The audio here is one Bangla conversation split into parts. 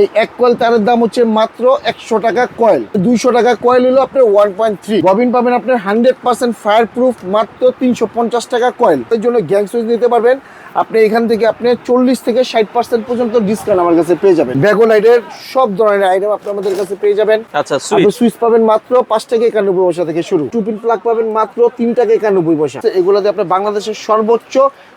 এই এক কয়েল তারের দাম হচ্ছে মাত্র একশো টাকা কয়েল। দুইশো টাকা কয়েল হলো আপনার ওয়ান পয়েন্ট থ্রি ববিন পাবেন আপনার হান্ড্রেড পার্সেন্ট ফায়ার প্রুফ মাত্র তিনশো পঞ্চাশ টাকা কয়েল। এর জন্য গ্যাং সুইচ নিতে পারবেন। আপনি এখান থেকে আপনি চল্লিশ থেকে ষাট পার্সেন্ট পর্যন্ত ডিসকাউন্ট আমার কাছে পেয়ে যাবেন। ব্যাগো লাইটের সব ধরনের আইটেম আপনি আমাদের কাছে পেয়ে যাবেন। আচ্ছা সুইচ সুইচ পাবেন মাত্র পাঁচ টাকা একানব্বই পয়সা থেকে শুরু। টু পিন প্লাগ পাবেন মাত্র তিন টাকা একানব্বই পয়সা। এগুলোতে আপনি বাংলাদেশের সর্বোচ্চ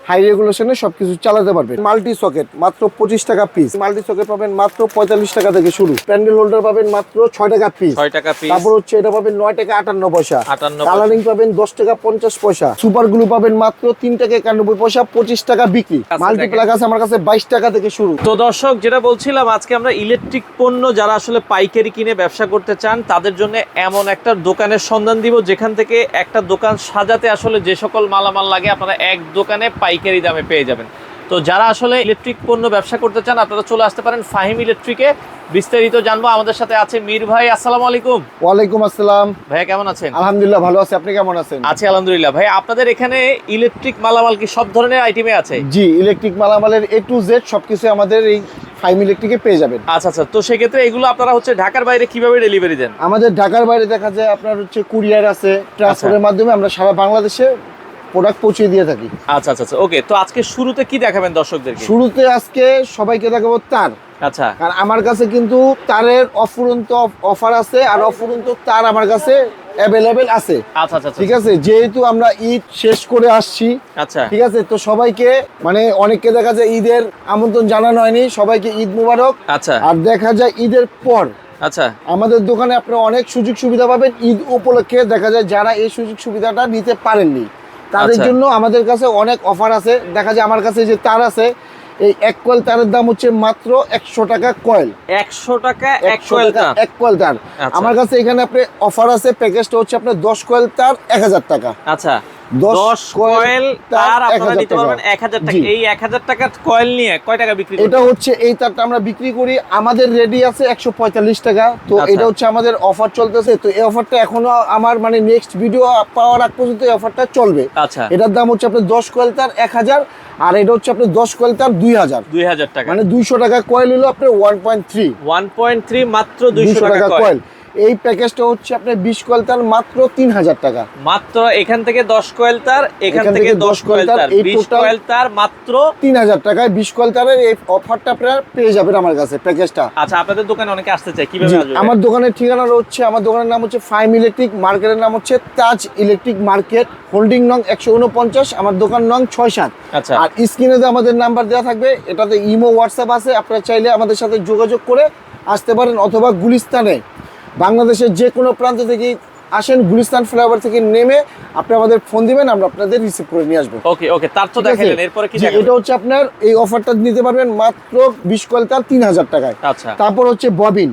হাই রেগুলেশনে সবকিছু চালাতে পারবেন। মাল্টি সকেট মাত্র পঁচিশ টাকা পিস মাল্টি সকেট পাবেন মাত্র পঁয়তাল্লিশ টাকা থেকে শুরু। প্যান্ডেল হোল্ডার পাবেন মাত্র ছয় টাকা পিস ছয় টাকা পিস তারপর হচ্ছে এটা পাবেন নয় টাকা আটান্ন পয়সা। আটান্ন কালারিং পাবেন দশ টাকা পঞ্চাশ পয়সা। সুপার গ্লু পাবেন মাত্র তিন টাকা একানব্বই পয়সা পঁচিশ টাকা বিক্রি। আচ্ছা, মাল্টি দেখেন। প্লাগ আছে আমার কাছে বাইশ টাকা থেকে শুরু। তো দর্শক যেটা বলছিলাম আজকে আমরা ইলেকট্রিক পণ্য যারা আসলে পাইকারি কিনে ব্যবসা করতে চান তাদের জন্য এমন একটা দোকানের সন্ধান দিব যেখান থেকে একটা দোকান সাজাতে আসলে যে সকল মালামাল লাগে আপনারা এক দোকানে পাইকারি দামে পেয়ে যাবেন। তো যারা আসলে ইলেকট্রিক পণ্য ব্যবসা করতে চান আপনারা চলে আসতে পারেন ফাহিম ইলেকট্রিকে বিস্তারিত জানব। আমাদের সাথে আছে মীর ভাই আসসালামু আলাইকুম। ওয়ালাইকুম আসসালাম। ভাইয়া কেমন আছেন? আলহামদুলিল্লাহ ভালো আছে। আপনি কেমন আছেন? আছি আলহামদুলিল্লাহ। ভাই আপনাদের এখানে ইলেকট্রিক মালামাল কি সব ধরনের আইটেমে আছে? জি ইলেকট্রিক মালামালের এ টু জেড সবকিছু আমাদের এই ফাইম ইলেকট্রিকে পেয়ে যাবেন। আচ্ছা আচ্ছা। তো সেক্ষেত্রে এগুলো আপনারা হচ্ছে ঢাকার বাইরে কীভাবে ডেলিভারি দেন? আমাদের ঢাকার বাইরে দেখা যায় আপনার হচ্ছে কুরিয়ার আছে। ট্রান্সপোর্টের মাধ্যমে আমরা সারা বাংলাদেশে প্রোডাক্ট পৌঁছে দিয়ে থাকি। আচ্ছা আচ্ছা আচ্ছা। ওকে তো আজকে শুরুতে কি দেখাবেন দর্শকদেরকে? শুরুতে আজকে সবাইকে দেখাবো তার। আচ্ছা। কারণ আমার কাছে কিন্তু তারের অফুরন্ত অফার আছে আর অফুরন্ত তার আমার কাছে অ্যাভেলেবেল আছে। আচ্ছা আচ্ছা। ঠিক আছে? যেহেতু আমরা ঈদ শেষ করে আসছি। আচ্ছা। ঠিক আছে? তো সবাইকে মানে অনেককে দেখা যায় ঈদের আমন্ত্রণ জানানো হয়নি। সবাইকে ঈদ মুবারক। আচ্ছা। আর দেখা যায় ঈদের পর। আচ্ছা। আমাদের দোকানে আপনারা অনেক সুযোগ সুবিধা পাবেন ঈদ উপলক্ষে। দেখা যায় যারা এই সুযোগ সুবিধাটা নিতে পারেননি। তাদের আচ্ছা। জন্য আমাদের কাছে অনেক অফার আছে। দেখা যায় আমার কাছে যে তার আছে এই এক কয়েল তারের দাম হচ্ছে মাত্র একশো টাকা কয়েল। একশো টাকা এক কয়েল এক কয়েল তার। আচ্ছা। আমার কাছে এখানে আপনি অফার আছে প্যাকেজটা হচ্ছে আপনার দশ কয়েল তার এক হাজার টাকা। আচ্ছা। দশ কয়েল তার আপনারা নিতে পারবেন এক হাজার টাকা। এই এক হাজার টাকার কয়েল নিয়ে কয় টাকা বিক্রি এটা হচ্ছে এই তারটা আমরা বিক্রি করি। আমাদের রেডি আছে একশো পঁয়তাল্লিশ টাকা। তো আচ্ছা। এটা হচ্ছে আমাদের অফার চলতেছে। তো এই অফারটা এখনও আমার মানে নেক্সট ভিডিও পাওয়ার আগ পর্যন্ত এই অফারটা চলবে। আচ্ছা। এটার দাম হচ্ছে আপনার দশ কয়েল তার এক হাজার আর এটা হচ্ছে আপনার দশ কয়েল তার দুই হাজার। দুই হাজার টাকা। মানে দুইশো টাকা কয়েল হলো আপনার one point three one point three মাত্র দুইশো টাকা কয়েল। এই প্যাকেজটা হচ্ছে আপনার বিশ কয়েল তার মাত্র তিন হাজার টাকা। মাত্র এখান থেকে দশ কয়েল তার এখান থেকে দশ 10 কয়েল কয়েল তার তার, এই বিশ total- মাত্র তিন হাজার টাকায় বিশ কয়েল তারের এই অফারটা আপনারা পেয়ে যাবেন আমার কাছে প্যাকেজটা। আচ্ছা আপনাদের দোকানে অনেকে আসতে চাই কীভাবে আমার দোকানের ঠিকানা হচ্ছে আমার দোকানের নাম হচ্ছে ফাইম ইলেকট্রিক মার্কেটের নাম হচ্ছে তাজ ইলেকট্রিক মার্কেট হোল্ডিং নং একশো উনপঞ্চাশ আমার দোকান নং ছয় সাত। আচ্ছা। আর স্ক্রিনে যে আমাদের নাম্বার দেওয়া থাকবে এটাতে ইমো হোয়াটসঅ্যাপ আছে আপনারা চাইলে আমাদের সাথে যোগাযোগ করে আসতে পারেন অথবা গুলিস্তানে। বাংলাদেশের যে কোনো প্রান্ত থেকে আসেন গুলিস্তান ফ্লাইওভার থেকে নেমে আপনি আমাদের ফোন দিবেন আমরা আপনাদের রিসিভ করে নিয়ে আসব। ওকে ওকে তার তো আছে? এরপরে কি এটা হচ্ছে আপনার এই অফারটা নিতে পারবেন মাত্র বিশ কয়েল তার তিন হাজার টাকায়। আচ্ছা। তারপর হচ্ছে ববিন।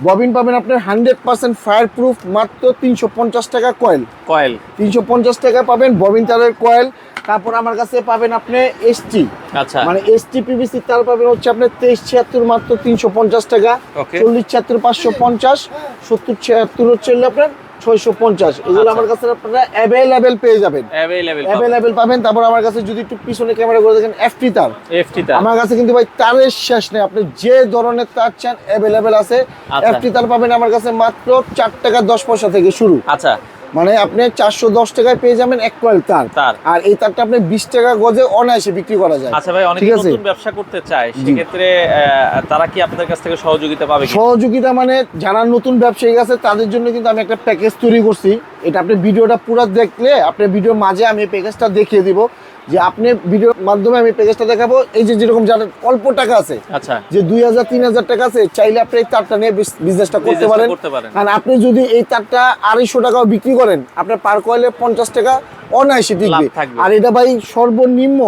ববিন পাবেন আপনার হান্ড্রেড পার্সেন্ট ফায়ার প্রুফ মাত্র তিনশো পঞ্চাশ টাকা কয়েল কয়েল তিনশো পঞ্চাশ টাকা পাবেন ববিন তারের কয়েল তারপর আমার কাছে পাবেন আপনি এসটি আচ্ছা। মানে এসটি পিভিসি তার পাবেন হচ্ছে আপনার তেইশ ছিয়াত্তর মাত্র তিনশো পঞ্চাশ টাকা। চল্লিশ ছিয়াত্তর পাঁচশো পঞ্চাশ সত্তর ছিয়াত্তর হচ্ছে আপনার ছয়শো পঞ্চাশ। এগুলো আচ্ছা। আমার কাছে আপনারা অ্যাভেলেবেল পেয়ে যাবেন। অ্যাভেলেবেল পাবেন। তারপর আমার কাছে যদি একটু পিছনে ক্যামেরা করে দেখেন এফটি তার। এফটি তার। আমার কাছে কিন্তু ভাই তারের শেষ নেই। আপনি যে ধরনের তার চান অ্যাভেলেবেল আছে। আচ্ছা। এফটি তার পাবেন আমার কাছে মাত্র চার টাকা দশ পয়সা থেকে শুরু। আচ্ছা। মানে আপনি চারশো দশ টাকায় পেয়ে যাবেন এক কোয়াল তার। আর এই তারটা আপনি বিশ টাকা গজে অনায়াসে বিক্রি করা যায়। আচ্ছা ভাই অনেকে? নতুন ব্যবসা করতে চায় সেক্ষেত্রে তারা কি আপনাদের কাছ থেকে সহযোগিতা পাবে সহযোগিতা মানে যারা নতুন ব্যবসায়ী আছে তাদের জন্য কিন্তু আমি একটা প্যাকেজ তৈরি করছি। এটা আপনি ভিডিওটা পুরো দেখলে আপনি ভিডিওর মাঝে আমি প্যাকেজটা দেখিয়ে দিব। যে আপনি ভিডিওর মাধ্যমে আমি প্যাকেজটা দেখাবো। এই যে যেরকম যার অল্প টাকা আছে আচ্ছা। যে দুই হাজার তিন হাজার টাকা আছে চাইলে আপনি এই তারটা নিয়ে বিজনেসটা করতে পারেন। কারণ আপনি যদি এই তারটা আড়াইশো টাকাও বিক্রি করেন আপনার পার কয়েলে পঞ্চাশ টাকা অনায়াসে টিকবে। আর এটা ভাই সর্বনিম্ন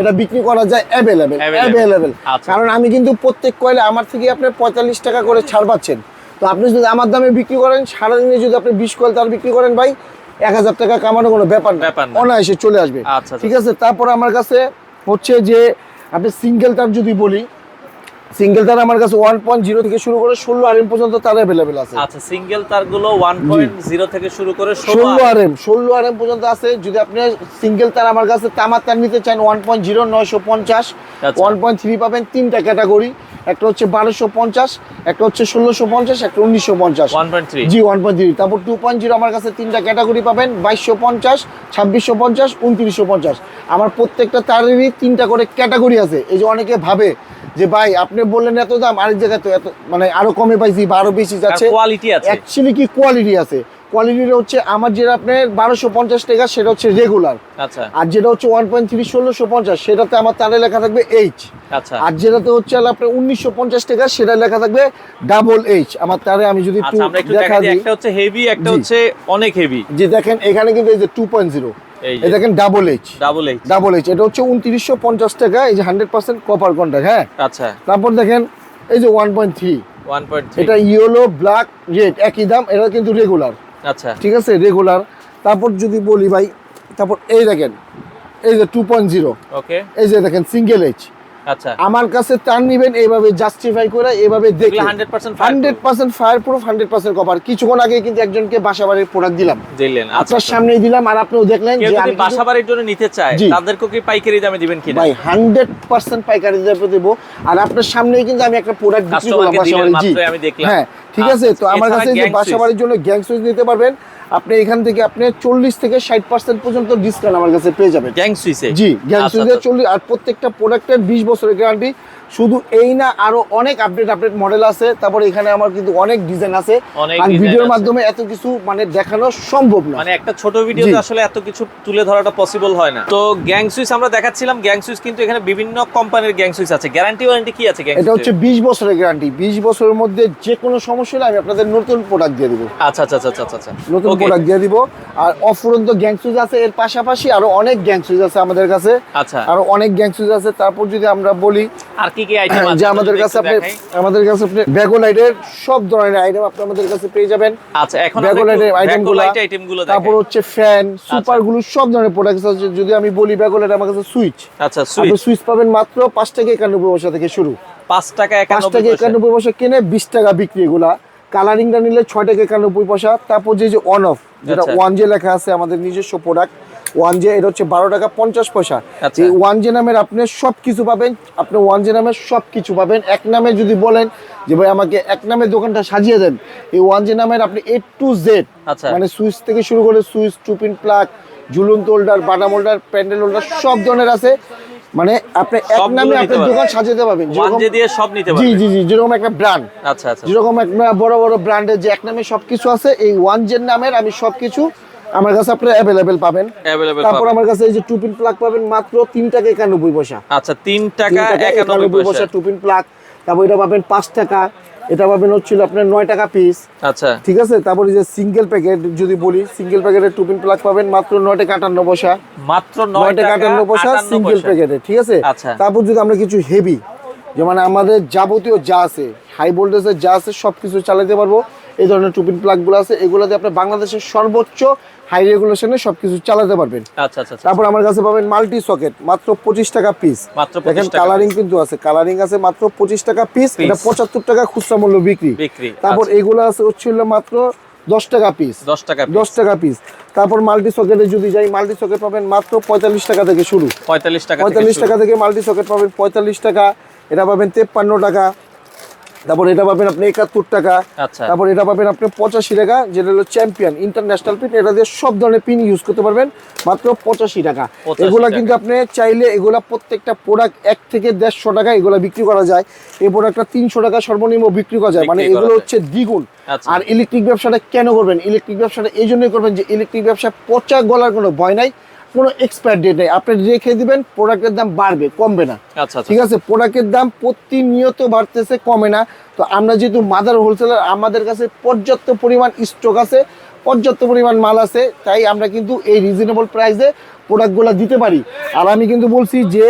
এটা বিক্রি করা যায় অ্যাভেলেবেল অ্যাভেলেবেল আচ্ছা। কারণ আমি কিন্তু প্রত্যেক কয়েলে আমার থেকে আপনি পঁয়তাল্লিশ টাকা করে ছাড় পাচ্ছেন। তো আপনি যদি আমার দামে বিক্রি করেন সারাদিনে যদি আপনি বিশ কয়েল তার বিক্রি করেন ভাই এক হাজার টাকা কামানো কোনো ব্যাপার না। অনায়াসে চলে আসবে। আচ্ছা, ঠিক আছে? তারপর আমার কাছে হচ্ছে যে আপনি সিঙ্গেল তার যদি বলি সিঙ্গেল তার আমার কাছে ওয়ান পয়েন্ট জিরো থেকে শুরু করে ষোলো আর পর্যন্ত তার অ্যাভেলেবেল আছে। আচ্ছা সিঙ্গেল ওয়ান পয়েন্ট জিরো থেকে শুরু করে ষোলো ষোলো আর এম ষোলো আর এম পর্যন্ত আছে। যদি আপনি সিঙ্গেল তার আমার কাছে তামার তার নিতে চান ওয়ান পয়েন্ট জিরো নয়শো পঞ্চাশ আচ্ছা। ওয়ান পয়েন্ট থ্রি পাবেন তিনটা ক্যাটাগরি একটা হচ্ছে বারোশো পঞ্চাশ একটা হচ্ছে ষোলোশো পঞ্চাশ একটা উনিশশো পঞ্চাশ। ওয়ান পয়েন্ট থ্রি জি ওয়ান পয়েন্ট থ্রি তারপর টু পয়েন্ট জিরো আমার কাছে তিনটা ক্যাটাগরি পাবেন বাইশশো পঞ্চাশ ছাব্বিশশো পঞ্চাশ উনত্রিশশো পঞ্চাশ। আমার প্রত্যেকটা তারেরই তিনটা করে ক্যাটাগরি আছে। এই যে অনেকে ভাবে যে ভাই আপনি বললেন এত দাম আরেক জায়গায় তো এত মানে আরও কমে পাইছি বা আরও বেশি যাচ্ছে। কোয়ালিটি আছে। অ্যাকচুয়ালি কি কোয়ালিটি আছে? কোয়ালিটিটা হচ্ছে আমার যেটা আপনার বারোশো পঞ্চাশ টাকা সেটা হচ্ছে রেগুলার আচ্ছা। আর যেটা হচ্ছে ওয়ান পয়েন্ট থ্রি ষোলোশো পঞ্চাশ সেটাতে আমার তারে লেখা থাকবে এইচ আচ্ছা। আর যেটাতে হচ্ছে আপনার উনিশশো পঞ্চাশ টাকা সেটা লেখা থাকবে ডাবল এইচ আমার তারে আমি যদি একটু আচ্ছা একটু দেখা দিই। একটা হচ্ছে হেভি একটা হচ্ছে অনেক হেভি যে দেখেন এখানে কিন্তু এই যে টু পয়েন্ট জিরো এই দেখেন double H double H double H এটা হচ্ছে উনত্রিশশো পঞ্চাশ টাকা এই যে হান্ড্রেড পার্সেন্ট কপার কন্ট্যাক্ট হ্যাঁ? আচ্ছা। তারপর দেখেন এই যে one point three one point এটা ইয়েলো ব্ল্যাক রেড একই দাম এটা কিন্তু রেগুলার আচ্ছা। ঠিক আছে? রেগুলার তারপর যদি বলি ভাই তারপর এই দেখেন এই যে টু পয়েন্ট জিরো ওকে এই যে দেখেন সিঙ্গেল এইচ আচ্ছা। আমার কাছে তার নিবেন এইভাবে জাস্টিফাই করে এইভাবে দেখে। Hundred percent hundred percent fire proof hundred percent cover কিছুক্ষণ আগে কিন্তু একজনকে প্রোডাক্ট দিলাম। দিলেন আচ্ছা আপনার সামনেই দিলাম আর আপনিও দেখলেন যে আমি জন্য নিতে জি। তাদেরকে কি পাইকারি দামে দিবেন কিনা? ভাই হান্ড্রেড পার্সেন্ট পাইকারি দামে দেবো। আর আপনার সামনেই কিন্তু আমি একটা প্রোডাক্ট বিক্রি করলাম জি। আমি দেখলাম। হ্যাঁ ঠিক আছে? তো আচ্ছা, আমার কাছে যে gang বাসা বাড়ির জন্য গ্যাং সুইচ নিতে পারবেন। আপনি এখান থেকে আপনি চল্লিশ থেকে ষাট পার্সেন্ট পর্যন্ত ডিসকাউন্ট আমার কাছে পেয়ে যাবেন গ্যাং সুইসে জি গ্যাং সুইসে আচ্ছা। চল্লিশ আর প্রত্যেকটা প্রোডাক্টের বিশ বছরের গ্যারান্টি শুধু এই না আরও অনেক আপডেট আপডেট মডেল আছে। তারপরে এখানে আমার কিন্তু অনেক ডিজাইন আছে। আর ভিডিওর মাধ্যমে এত কিছু মানে দেখানো সম্ভব না। মানে একটা ছোট ভিডিওতে আসলে এত কিছু তুলে ধরাটা পসিবল হয় না। তো গ্যাং সুইচ আমরা দেখাচ্ছিলাম। গ্যাং সুইচ কিন্তু এখানে বিভিন্ন কোম্পানির গ্যাং সুইচ আছে। গ্যারান্টি ওয়ারেন্টি কি আছে এটা হচ্ছে বিশ বছরের গ্যারান্টি বিশ বছরের মধ্যে যে কোনো সমস্যা হলে আমি আপনাদের নতুন প্রোডাক্ট দিয়ে দিব। আচ্ছা আচ্ছা আচ্ছা আচ্ছা আচ্ছা। নতুন প্রোডাক্ট দিয়ে দিব। আর অফুরন্ত গ্যাং সুইচ আছে। এর পাশাপাশি আরও অনেক গ্যাং সুইচ আছে আমাদের কাছে। আচ্ছা। আরও অনেক গ্যাং সুইচ আছে। তারপর যদি আমরা বলি আর কি কি আইটেম আছে? আমাদের কাছে আপনি আমাদের কাছে আপনি সব ধরনের আইটেম আপনি আমাদের কাছে পেয়ে যাবেন। আচ্ছা এখন আইটেমগুলো আইটেমগুলো তারপর হচ্ছে ফ্যান সুপারগুলো সব ধরনের প্রোডাক্ট আছে। যদি আমি বলি ব্যাগোলাইট আমার কাছে সুইচ আচ্ছা আপনি সুইচ সুইচ পাবেন মাত্র পাঁচ টাকা একানব্বই পয়সা থেকে শুরু। 5 টাকা পাঁচ 91 টাকা পয়সা। একানব্বই পয়সা কিনে বিশ টাকা বিক্রি এগুলা। কালারিংটা নিলে ছয় টাকা একানব্বই পয়সা। তারপর যে যে অন অফ যেটা আচ্ছা। ওয়ান জে লেখা আছে আমাদের নিজস্ব প্রোডাক্ট ওয়ান জে এটা হচ্ছে বারো টাকা পঞ্চাশ পয়সা। আচ্ছা। এই ওয়ান জে নামের আপনি সব কিছু পাবেন আপনি ওয়ান জে নামের সব কিছু পাবেন। এক নামে যদি বলেন যে ভাই আমাকে এক নামে দোকানটা সাজিয়ে দেন এই ওয়ান জে নামের আপনি এ টু জেড আচ্ছা। মানে সুইচ থেকে শুরু করে সুইচ টুপিন প্লাগ ঝুলন্ত holder batten holder pendant holder সব ধরনের আছে। মানে আপনি এক নামে আপনার দোকান সাজাতে পারবেন। দিয়ে সব নিতে জি জি জি যেরকম একটা ব্র্যান্ড আচ্ছা আচ্ছা। যেরকম একটা বড় বড় ব্র্যান্ডের যে এক নামে সবকিছু আছে এই ওয়ান জেন নামের আমি সবকিছু আমার কাছে আপনার অ্যাভেলেবেল পাবেন अवेलेबल তারপর আমার কাছে এই যে টুপিন প্লাগ পাবেন মাত্র তিন টাকা একানব্বই পয়সা আচ্ছা 3 তিন টাকা টাকা 91 একানব্বই পয়সা পয়সা টুপিন প্লাগ তারপর এটা পাবেন পাঁচ টাকা এটা পাবেন হচ্ছিল আপনার নয় টাকা পিস আচ্ছা ঠিক আছে তারপর এই যে সিঙ্গেল প্যাকেট যদি বলি সিঙ্গেল প্যাকেটের টুপিন প্লাগ পাবেন মাত্র নয় টাকা আটান্ন পয়সা মাত্র 9 নয় টাকা টাকা আটান্ন পয়সা 58 সিঙ্গেল পয়সা প্যাকেটে ঠিক আছে আচ্ছা। তারপর যদি আমরা কিছু হেভি যেমন আমাদের যাবতীয় যা আছে হাই ভোল্টেজের যা আছে সব কিছু চালাতে পারবো এই ধরনের টুপিন প্লাগগুলো আছে এগুলোতে আপনি বাংলাদেশের সর্বোচ্চ হাই রেগুলেশনে সবকিছু চালাতে পারবেন। আচ্ছা আচ্ছা আচ্ছা। তারপর আমার কাছে পাবেন মাল্টি সকেট মাত্র পঁচিশ টাকা পিস মাত্র 25 দেখেন কালারিং কিন্তু আছে কালারিং আছে মাত্র পঁচিশ টাকা পিস এটা পঁচাত্তর টাকা খুচরা মূল্য বিক্রি। বিক্রি তারপর এগুলো আছে হচ্ছিল মাত্র দশ টাকা পিস 10 টাকা দশ টাকা পিস তারপর মাল্টি সকেটে যদি যাই মাল্টি সকেট পাবেন মাত্র পঁয়তাল্লিশ টাকা থেকে শুরু। 45 টাকা পঁয়তাল্লিশ টাকা থেকে মাল্টি সকেট পাবেন পঁয়তাল্লিশ টাকা এটা পাবেন তেপ্পান্ন টাকা। তারপর এটা পাবেন আপনি একাত্তর টাকা। আচ্ছা। তারপর এটা পাবেন আপনি পঁচাশি টাকা যেটা হলো চ্যাম্পিয়ন ইন্টারন্যাশনাল পিন এটা দিয়ে সব ধরনের পিন ইউজ করতে পারবেন মাত্র পঁচাশি টাকা। এগুলা কিন্তু আপনি চাইলে এগুলা প্রত্যেকটা প্রোডাক্ট এক থেকে দেড়শো টাকা এগুলা বিক্রি করা যায়। এই প্রোডাক্টটা তিনশো টাকা সর্বনিম্ন বিক্রি করা যায়। মানে এগুলো হচ্ছে দ্বিগুণ। আচ্ছা। আর ইলেকট্রিক ব্যবসাটা কেন করবেন? ইলেকট্রিক ব্যবসাটা এই জন্যই করবেন যে ইলেকট্রিক ব্যবসা পচা গলার কোনো ভয় নাই। কোনো এক্সপায়ার ডেট নেই। আপনি রেখে দিবেন প্রোডাক্টের দাম বাড়বে কমবে না। আচ্ছা আচ্ছা ঠিক আছে? প্রোডাক্টের দাম প্রতিনিয়ত বাড়তেছে কমে না। তো আমরা যেহেতু মাদার হোলসেলার আমাদের কাছে পর্যাপ্ত পরিমাণ স্টক আছে পর্যাপ্ত পরিমাণ মাল আছে তাই আমরা কিন্তু এই রিজনেবল প্রাইসে প্রোডাক্টগুলো দিতে পারি। আর আমি কিন্তু বলছি যে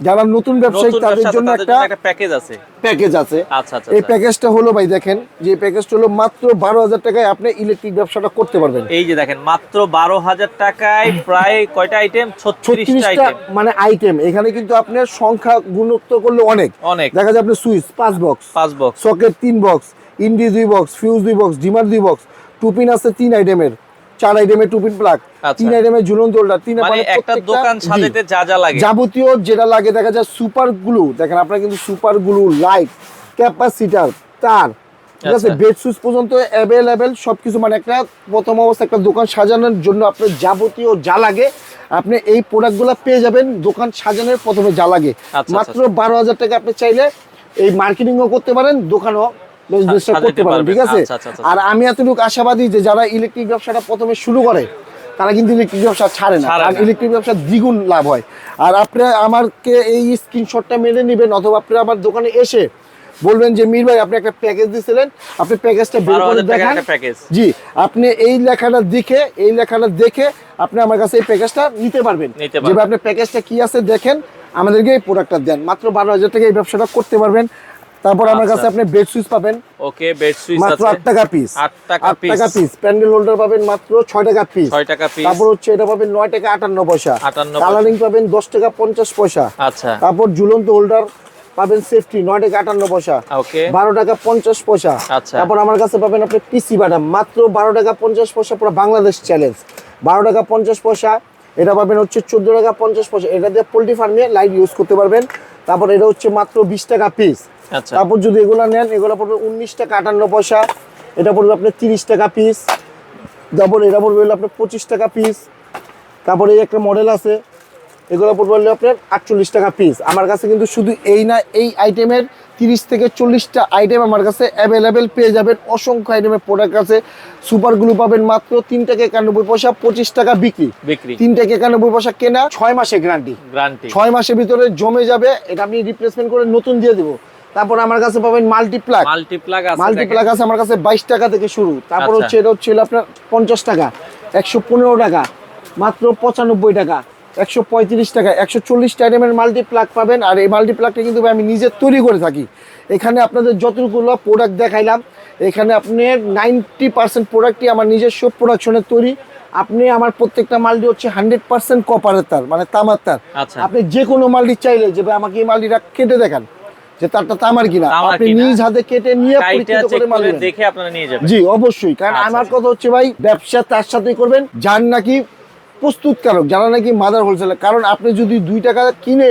যারা নতুন ব্যবসায়ী তাদের জন্য একটা প্যাকেজ আছে। প্যাকেজ আছে। আচ্ছা আচ্ছা এই আচ্ছা। প্যাকেজটা হলো ভাই দেখেন যে প্যাকেজটা হলো মাত্র বারো হাজার টাকায় আপনি ইলেকট্রিক ব্যবসাটা করতে পারবেন। এই যে দেখেন মাত্র বারো হাজার টাকায় প্রায় কয়টা আইটেম ছত্রিশটা ছত্রিশটা আইটেম মানে আইটেম এখানে কিন্তু আপনার সংখ্যা গুণত্ব করলে অনেক। অনেক। দেখা যায় আপনার সুইচ পাঁচ বক্স পাঁচ বক্স সকেট তিন বক্স ইন্ডি দুই বক্স ফিউজ দুই বক্স ডিমার দুই বক্স টুপিন আছে তিন আইটেমের চার আইটেমের প্লাগ আচ্ছা। তিন আইটেমের ঝুলন্ত হোল্ডার তিন মানে একটা দোকান সাজাতে যা যা লাগে। যাবতীয় যেটা লাগে দেখা যায় সুপার গ্লু দেখেন আপনার কিন্তু সুপার গ্লু লাইট ক্যাপাসিটার তার ঠিক আছে? আচ্ছা। বেড সুইচ পর্যন্ত অ্যাভেলেবেল সবকিছু মানে একটা প্রথম অবস্থা একটা দোকান সাজানোর জন্য আপনার যাবতীয় যা লাগে আপনি এই প্রোডাক্টগুলো পেয়ে যাবেন দোকান সাজানোর প্রথমে যা লাগে। আচ্ছা, মাত্র বারো হাজার টাকা আপনি চাইলে এই মার্কেটিংও করতে পারেন দোকানও business টা সাজাতে করতে পারেন ঠিক আছে? আচ্ছা, আচ্ছা, আচ্ছা। আর আমি এতটুকু আশাবাদী যে যারা ইলেকট্রিক ব্যবসাটা প্রথমে শুরু করে তারা কিন্তু ইলেকট্রিক ব্যবসা ছাড়ে না। না। ইলেকট্রিক ব্যবসা দ্বিগুণ লাভ হয়। আর আপনি আমাকে এই স্ক্রিনশটটা মেরে নেবেন অথবা আপনি আমার দোকানে এসে বলবেন যে মীর ভাই আপনি একটা প্যাকেজ দিয়েছিলেন আপনি প্যাকেজটা বের করে দেখান। জি আপনি এই লেখাটা দেখে এই লেখাটা দেখে আপনি আমার কাছে এই প্যাকেজটা নিতে পারবেন। নিতে পারবেন। যেভাবে আপনি প্যাকেজটা কি আছে দেখেন আমাদেরকে এই প্রোডাক্টটা দেন। মাত্র বারো হাজার টাকা এই ব্যবসাটা করতে পারবেন। তারপর আমার আচ্ছা। কাছে আপনি বেড সুইচ পাবেন। ওকে বেড সুইচ মাত্র আছে। আট টাকা পিস আট টাকা আট piece। টাকা পিস প্যান্ডেল হোল্ডার পাবেন মাত্র ছয় টাকা পিস ছয় টাকা পিস তারপর হচ্ছে এটা পাবেন নয় টাকা আটান্ন পয়সা। 58 পয়সা। কালারিং পাবেন দশ টাকা পঞ্চাশ পয়সা। আচ্ছা। তারপর ঝুলন্ত হোল্ডার পাবেন সেফটি নয় টাকা আটান্ন পয়সা। ওকে। বারো টাকা পঞ্চাশ পয়সা। আচ্ছা। তারপর আমার কাছে পাবেন আপনি পিসি বাটাম মাত্র বারো টাকা পঞ্চাশ পয়সা পুরো বাংলাদেশ চ্যালেঞ্জ বারো টাকা পঞ্চাশ পয়সা। এটা পাবেন হচ্ছে চোদ্দ টাকা পঞ্চাশ পয়সা। এটা দিয়ে পোল্ট্রি ফার্মে লাইট ইউজ করতে পারবেন। তারপর এটা হচ্ছে মাত্র বিশ টাকা পিস তারপর যদি এগুলো নেন এগুলো পড়বে উনিশ টাকা আটান্ন পয়সা। এটা পড়বে আপনার তিরিশ টাকা পিস তারপর এটা পড়বে হলো আপনার পঁচিশ টাকা পিস তারপরে এই একটা মডেল আছে। এগুলো পড়বে হলো আপনার আটচল্লিশ টাকা পিস আমার কাছে কিন্তু শুধু এই না এই আইটেমের তিরিশ থেকে চল্লিশটা আইটেম আমার কাছে অ্যাভেলেবেল পেয়ে যাবেন। অসংখ্য আইটেমের প্রোডাক্ট আছে। সুপারগুলো পাবেন মাত্র তিন টাকা একানব্বই পয়সা পঁচিশ টাকা বিক্রি। বিক্রি। তিন টাকা একানব্বই পয়সা কেনা ছয় মাসে গ্যারান্টি গ্যারান্টি ছয় মাসের ভিতরে জমে যাবে। এটা আপনি রিপ্লেসমেন্ট করে নতুন দিয়ে দেবো। তারপর আমার কাছে পাবেন মাল্টিপ্লাক মাল্টিপ্লাগ আছে মাল্টিপ্লাক আছে আমার কাছে বাইশ টাকা থেকে শুরু। তারপর আচ্ছা। হচ্ছে এটা হচ্ছে আপনার পঞ্চাশ টাকা একশো পনেরো টাকা মাত্র পঁচানব্বই টাকা একশো পঁয়ত্রিশ টাকা একশো চল্লিশ টাইমের মাল্টিপ্লাক পাবেন। আর এই মাল্টিপ্লাকটা কিন্তু আমি নিজে তৈরি করে থাকি। এখানে আপনাদের যতগুলো প্রোডাক্ট দেখাইলাম এখানে আপনার নাইনটি পার্সেন্ট প্রোডাক্টই আমার নিজস্ব প্রোডাকশনের তৈরি। আপনি আমার প্রত্যেকটা মালটি হচ্ছে হান্ড্রেড পার্সেন্ট কপারের তার মানে তামার তার। আচ্ছা। আপনি যে কোনো মালটি চাইলে যে ভাই আমাকে এই মালটিটা কেটে দেখান। যে তারটা তামার কিনা। আপনি নিজ হাতে কেটে নিয়ে পরীক্ষিত করে মাল দেখে আপনারা নিয়ে যাবেন। জি অবশ্যই। কারণ আচ্ছা, আমার আচ্ছা। কথা হচ্ছে ভাই ব্যবসা তার সাথেই করবেন যার নাকি প্রস্তুতকারক যারা নাকি মাদার হোলসেলার কারণ আপনি যদি দুই টাকা কিনে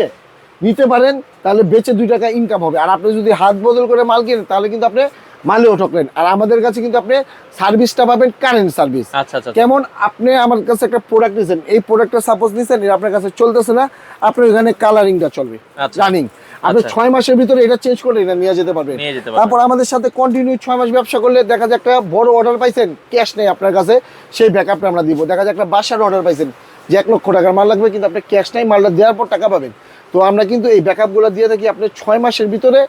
নিতে পারেন তাহলে বেচে দুই টাকা ইনকাম হবে। আর আপনি যদি হাত বদল করে মাল কিনেন তাহলে কিন্তু আপনি মালেও ঠকলেন আর আমাদের কাছে কিন্তু আপনি সার্ভিসটা পাবেন কারেন্ট সার্ভিস আচ্ছা আচ্ছা কেমন? আপনি আমার কাছে একটা প্রোডাক্ট নিয়েছেন এই প্রোডাক্টটা সাপোজ নিয়েছেন আপনার কাছে চলতেছে না। আপনার এখানে কালারিংটা চলবে। রানিং আপনি আচ্ছা। ছয় মাসের ভিতরে এটা চেঞ্জ করে এটা নিয়ে যেতে পারবেন নিয়ে যেতে পারবেন। তারপর আমাদের সাথে কন্টিনিউ ছয় মাস ব্যবসা করলে দেখা যায় একটা বড় অর্ডার পাইছেন ক্যাশ নেই আপনার কাছে সেই ব্যাকআপটা আমরা দিব দেখা যায় একটা বাসার অর্ডার পাইছেন যে এক লক্ষ টাকার মাল লাগবে কিন্তু আপনি ক্যাশ নাই মালটা দেওয়ার পর টাকা পাবেন তো আমরা কিন্তু এই ব্যাকআপগুলো দিয়ে থাকি আপনি ছয় মাসের ভিতরে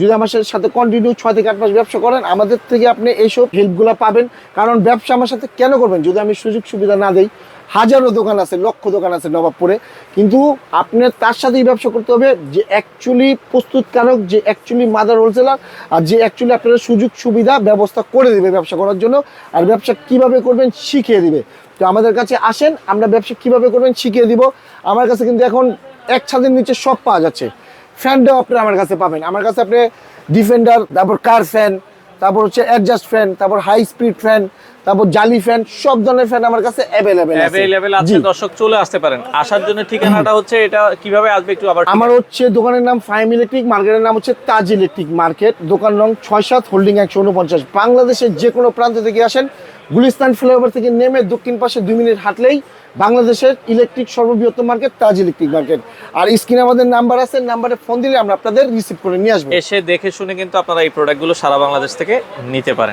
যদি আমার সাথে কন্টিনিউ ছয় থেকে আট মাস ব্যবসা করেন, আমাদের থেকে আপনি এইসব হেল্পগুলো পাবেন। কারণ ব্যবসা আমার সাথে কেন করবেন? যদি আমি সুযোগ সুবিধা না দেই, হাজারো দোকান আছে, লক্ষ দোকান আছে নবাবপুরে। কিন্তু আপনার তার সাথেই ব্যবসা করতে হবে যে অ্যাকচুয়ালি প্রস্তুতকারক, যে অ্যাকচুয়ালি মাদার হোলসেলার আর যে অ্যাকচুয়ালি আপনার সুযোগ সুবিধা ব্যবস্থা করে দিবে ব্যবসা করার জন্য। আর ব্যবসা কীভাবে করবেন শিখিয়ে দিবে। তো আমাদের কাছে আসেন, আমরা ব্যবসা কীভাবে করবেন শিখিয়ে দিব। আমার কাছে কিন্তু এখন এক ছাদের নিচে সব পাওয়া যাচ্ছে। ফ্যানটাও আপনি আমার কাছে পাবেন। আমার কাছে আপনি ডিফেন্ডার তারপর কার ফ্যান তারপর হচ্ছে অ্যাডজাস্ট ফ্যান তারপর হাই স্পিড ফ্যান তারপর জালি ফ্যান সব ধরনের ফ্যান আমার কাছে অ্যাভেলেবেল আছে। অ্যাভেলেবেল আছে দর্শক চলে আসতে পারেন। আসার জন্য ঠিকানাটা হচ্ছে এটা কীভাবে আসবে একটু আবার আমার হচ্ছে দোকানের নাম ফাইম ইলেকট্রিক মার্কেটের নাম হচ্ছে তাজ ইলেকট্রিক মার্কেট দোকান নং ছয় সাত হোল্ডিং একশো উনপঞ্চাশ। বাংলাদেশের যে কোনো প্রান্ত থেকে আসেন গুলিস্তান ফ্লাইওভার থেকে নেমে দক্ষিণ পাশে দুই মিনিট হাঁটলেই বাংলাদেশের ইলেকট্রিক সর্ববৃহত্তম মার্কেট তাজ ইলেকট্রিক মার্কেট আর স্ক্রিনে আমাদের নাম্বার আছে নাম্বারে ফোন দিলে আমরা আপনাদের রিসিভ করে নিয়ে আসব। এসে দেখে শুনে কিন্তু আপনারা এই প্রোডাক্টগুলো সারা বাংলাদেশ থেকে নিতে পারেন।